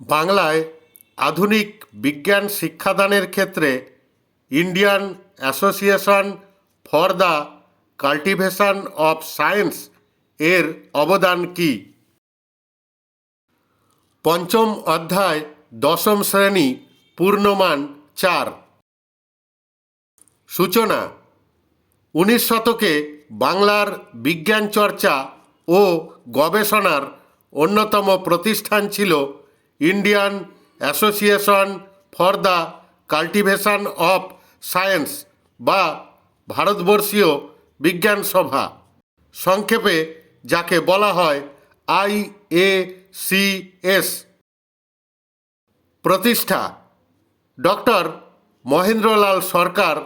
বাংলায় আধুনিক বিজ্ঞান শিক্ষাদানের ক্ষেত্রে Indian association for the cultivation of science এর অবদান কী? পঞ্চম অধ্যায়, দশম শ্রেণি, পূর্ণমান চার। সূচনা। উনিশ শতকে বাংলার বিজ্ঞান চর্চা ও গবেষণার অন্যতম প্রতিষ্ঠান ছিল Indian association for the cultivation of science বা ভারতবর্ষীয় বিজ্ঞান সভা। সংক্ষেপে যাকে বলা হয় আই এ সি এস। প্রতিষ্ঠা। ডক্টর মহেন্দ্রলাল সরকার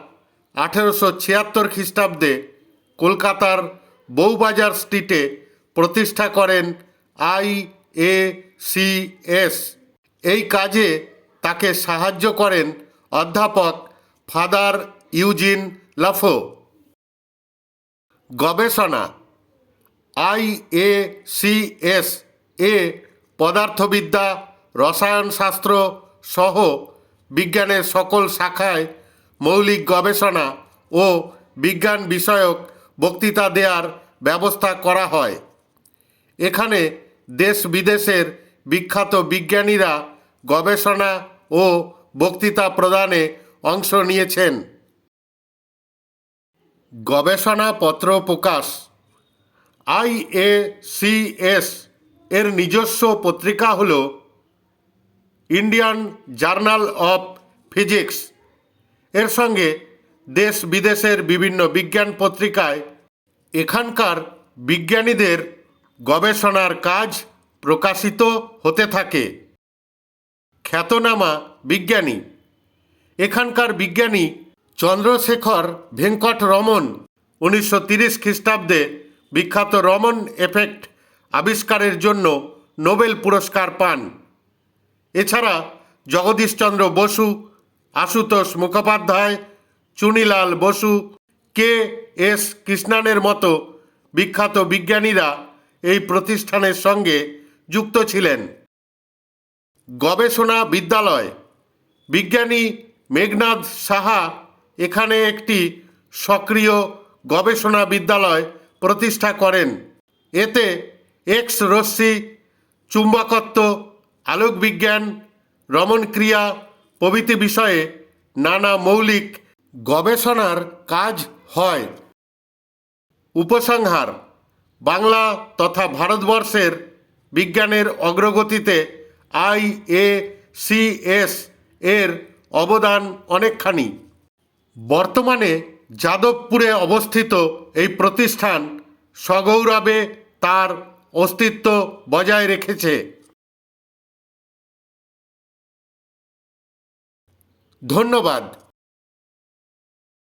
আঠেরোশো ছিয়াত্তর খ্রিস্টাব্দে কলকাতার বউবাজার স্ট্রিটে প্রতিষ্ঠা করেন আই এ, সি, এস। এই কাজে তাকে সাহায্য করেন অধ্যাপক ফাদার ইউজিন লাফো। গবেষণা। আই, এ, সি, এস, এ পদার্থবিদ্যা, রসায়নশাস্ত্র সহ বিজ্ঞানের সকল শাখায় মৌলিক গবেষণা ও বিজ্ঞান বিষয়ক বক্তৃতা দেওয়ার ব্যবস্থা করা হয়। এখানে দেশ বিদেশের বিখ্যাত বিজ্ঞানীরা গবেষণা ও বক্তৃতা প্রদানে অংশ নিয়েছেন। গবেষণাপত্র প্রকাশ। আই এ সি এস এর নিজস্ব পত্রিকা হল ইন্ডিয়ান জার্নাল অফ ফিজিক্স। এর সঙ্গে দেশ বিদেশের বিভিন্ন বিজ্ঞান পত্রিকায় এখানকার বিজ্ঞানীদের গবেষণার কাজ প্রকাশিত হতে থাকে। খ্যাতনামা বিজ্ঞানী। এখানকার বিজ্ঞানী চন্দ্রশেখর ভেঙ্কট রমন উনিশশো তিরিশ খ্রিস্টাব্দে বিখ্যাত রমন এফেক্ট আবিষ্কারের জন্য নোবেল পুরস্কার পান। এছাড়া জগদীশচন্দ্র বসু, আশুতোষ মুখোপাধ্যায়, চুনিলাল বসু, কে এস কৃষ্ণানের মতো বিখ্যাত বিজ্ঞানীরা এই প্রতিষ্ঠানের সঙ্গে যুক্ত ছিলেন। গবেষণা বিদ্যালয় বিজ্ঞানী মেঘনাথ সাহা এখানে একটি সক্রিয় গবেষণা বিদ্যালয় প্রতিষ্ঠা করেন। এতে এক্স রশ্মি চুম্বকত্ব, আলোকবিজ্ঞান রমণ ক্রিয়া প্রভৃতি বিষয়ে নানা মৌলিক গবেষণার কাজ হয়। উপসংহার বাংলা তথা ভারতবর্ষের বিজ্ঞানের অগ্রগতিতে আই এ সি এস এর অবদান অনেকখানি। বর্তমানে যাদবপুরে অবস্থিত এই প্রতিষ্ঠান সগৌরবে তার অস্তিত্ব বজায় রেখেছে। ধন্যবাদ।